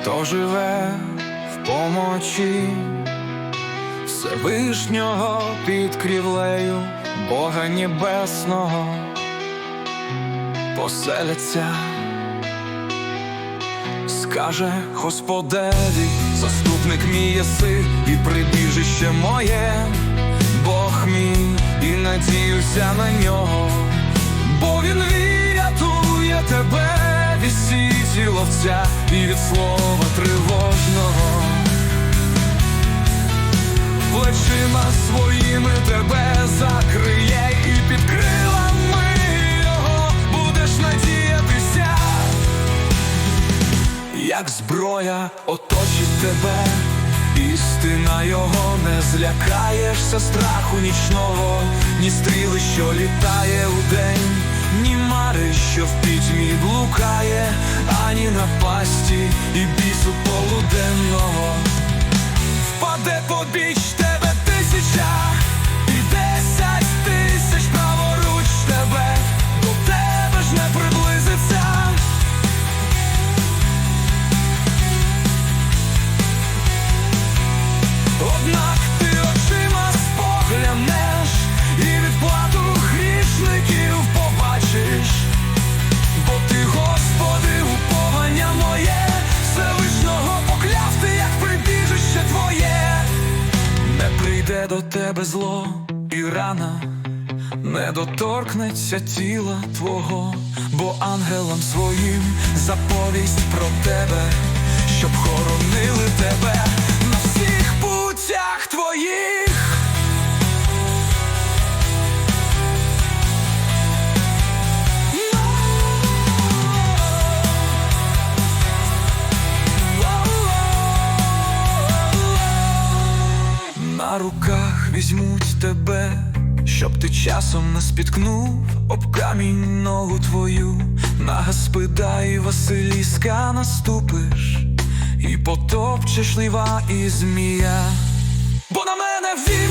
хто живе в помочі? Всевишнього під крівлею Бога Небесного поселяться, скаже Господеві, заступник мій єси і прибіжище моє, Бог мій, і надіюся на нього, ловця і від слова тривожного. Плечима своїми тебе закриє і під крилами його будеш надіятися, як зброя оточить тебе, істина його не злякаєшся страху нічного, ні стріли, що літає удень, ні мари, що в пітьмі блукає, напасті і бісу полуденного. Впаде побіч тебе зло і рана, не доторкнеться тіла твого, бо ангелам своїм заповість про тебе, щоб хоронили тебе на всіх путях руках візьмуть тебе, щоб ти часом не спіткнув об камінь ногу твою, на Господа і Василіска наступиш, і потопчеш ліва і змія, бо на мене вів